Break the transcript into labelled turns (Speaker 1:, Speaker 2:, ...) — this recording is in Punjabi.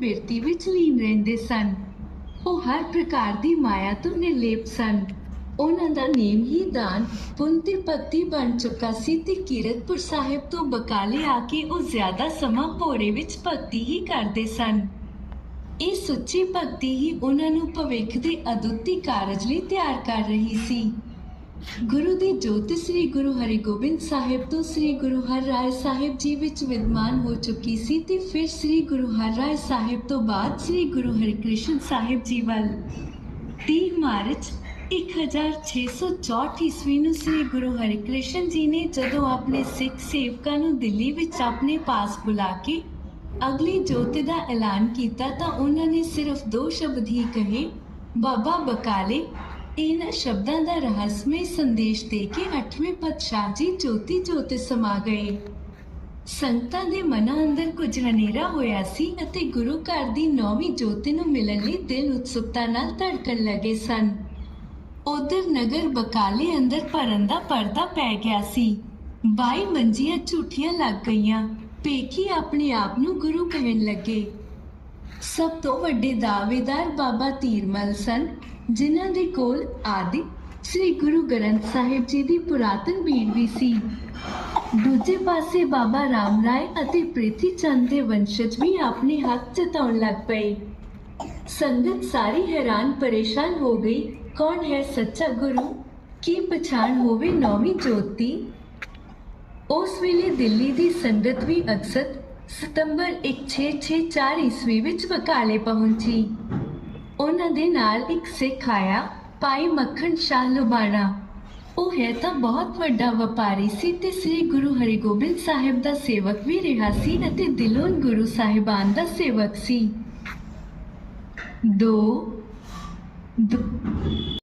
Speaker 1: ਬਿਰਤੀ ਵਿੱਚ ਲੀਨ ਰਹਿੰਦੇ ਸਨ। ਉਹ ਹਰ ਪ੍ਰਕਾਰ ਦੀ ਮਾਇਆ ਤੋਂ ਨਿਰਲੇਪ ਸਨ। ਉਹਨਾਂ ਦਾ ਨੇਮ ਹੀ ਦਾਨ ਪੁੰਨ ਤੇ ਭਗਤੀ ਬਣ ਚੁੱਕਾ ਸੀ ਤੇ ਕੀਰਤਪੁਰ ਸਾਹਿਬ ਤੋਂ ਬਕਾਲੇ ਆ ਕੇ ਉਹ ਜ਼ਿਆਦਾ ਸਮਾਂ ਭੋਰੇ ਵਿੱਚ ਭਗਤੀ ਹੀ ਕਰਦੇ ਸਨ। ਇਹ ਸੁੱਚੀ ਭਗਤੀ ਹੀ ਉਹਨਾਂ ਨੂੰ ਭਵਿੱਖ ਦੇ ਅਦੁੱਤੀ ਕਾਰਜ ਲਈ ਤਿਆਰ ਕਰ ਰਹੀ ਸੀ। ਗੁਰੂ ਦੀ ਜੋਤ ਸ੍ਰੀ ਗੁਰੂ ਹਰਿਗੋਬਿੰਦ ਸਾਹਿਬ ਤੋਂ ਸ੍ਰੀ ਗੁਰੂ ਹਰਿਰਾਏ ਸਾਹਿਬ ਜੀ ਵਿੱਚ ਵਿਦਮਾਨ ਹੋ ਚੁੱਕੀ ਸੀ ਤੇ ਫਿਰ ਸ੍ਰੀ ਗੁਰੂ ਹਰਿਰਾਏ ਸਾਹਿਬ ਤੋਂ ਬਾਅਦ ਸ੍ਰੀ ਗੁਰੂ ਹਰਿਕ੍ਰਿਸ਼ਨ ਸਾਹਿਬ ਜੀ ਵੱਲ। 30 ਮਾਰਚ 1664 ਈਸਵੀ ਨੂੰ ਸ੍ਰੀ ਗੁਰੂ ਹਰਿਕ੍ਰਿਸ਼ਨ ਜੀ ਨੇ ਜਦੋਂ ਆਪਣੇ ਸਿੱਖ ਸੇਵਕਾਂ ਨੂੰ ਦਿੱਲੀ ਵਿੱਚ ਆਪਣੇ ਪਾਸ ਬੁਲਾ ਕੇ ਅਗਲੀ ਜੋਤੀ ਦਾ ਐਲਾਨ ਕੀਤਾ ਤਾਂ ਉਹਨਾਂ ਨੇ ਸਿਰਫ ਦੋ ਸ਼ਬਦ ਹੀ ਕਹੇ, ਬਾਬਾ ਬਕਾਲੇ ਇਹਨਾਂ ਸ਼ਬਦਾਂ ਦਾ ਰਹੱਸਮਈ ਸੰਦੇਸ਼ ਦੇ ਕੇ 8ਵੇਂ ਪਾਤਸ਼ਾਹ ਜੀ ਜੋਤੀ ਜੋਤ ਸਮਾ ਗਏ। ਸੰਗਤਾਂ ਦੇ ਮਨਾਂ ਅੰਦਰ ਕੁਝ ਹਨੇਰਾ ਹੋਇਆ ਸੀ ਅਤੇ ਗੁਰੂ ਘਰ ਦੀ ਨੌਵੀਂ ਜੋਤੀ ਨੂੰ ਮਿਲਣ ਲਈ ਦਿਲ ਉਤਸੁਕਤਾ ਨਾਲ ਧੜਕਣ ਲੱਗੇ ਸਨ। ਉਧਰ ਨਗਰ ਬਕਾਲੇ ਅੰਦਰ ਭਰਨ ਦਾ ਪਰਦਾ ਪੈ ਗਿਆ ਸੀ। ਬਾਈ ਮੰਜੀਆਂ ਝੂਠੀਆਂ ਲੱਗ ਗਈਆਂ। ਪੇਖੀ ਆਪਣੇ ਆਪ ਨੂੰ ਗੁਰੂ ਕਹਿਣ ਲੱਗੇ। ਸਭ ਤੋਂ ਵੱਡੇ ਦਾਅਵੇਦਾਰ ਬਾਬਾ ਤੀਰਮਲ ਸਨ, ਜਿਨ੍ਹਾਂ ਦੇ ਕੋਲ ਆਦਿ ਸ੍ਰੀ ਗੁਰੂ ਗ੍ਰੰਥ ਸਾਹਿਬ ਜੀ ਦੀ ਪੁਰਾਤਨ ਬੀੜ ਵੀ ਸੀ। ਦੂਜੇ ਪਾਸੇ ਬਾਬਾ ਰਾਮ ਰਾਏ ਅਤੇ ਪ੍ਰਿਥੀ ਚੰਦ ਦੇ ਵੰਸ਼ਜ ਵੀ ਆਪਣੇ ਹੱਕ ਜਤਾਉਣ ਲੱਗ ਪਏ। ਸੰਗਤ ਸਾਰੀ ਹੈਰਾਨ ਪਰੇਸ਼ਾਨ ਹੋ ਗਈ, ਕੌਣ ਹੈ ਸੱਚਾ ਗੁਰੂ? ਕੀ ਪਛਾਣ ਹੋਵੇ ਨੌਵੀਂ ਜੋਤੀ? ਉਸ ਵੇਲੇ ਦਿੱਲੀ ਦੀ ਸੰਗਤ ਵੀ ਅਕਸਰ ਸਤੰਬਰ 1664 ਈਸਵੀ ਵਿੱਚ ਬਕਾਲੇ ਪਹੁੰਚੀ। ਉਹਨਾਂ ਦੇ ਨਾਲ ਇੱਕ ਸਿੱਖ ਆਇਆ, ਭਾਈ ਮੱਖਣ ਸ਼ਾਹ ਲੁਬਾਣਾ। ਉਹ ਹੈ ਤਾਂ ਬਹੁਤ ਵੱਡਾ ਵਪਾਰੀ ਸੀ ਤੇ ਸ੍ਰੀ ਗੁਰੂ ਹਰਿਗੋਬਿੰਦ ਸਾਹਿਬ ਦਾ ਸੇਵਕ ਵੀ ਰਿਹਾ ਸੀ ਅਤੇ ਦਿਲੋਂ ਗੁਰੂ ਸਾਹਿਬਾਨ ਦਾ ਸੇਵਕ ਸੀ। ਦੋ, ਦੋ-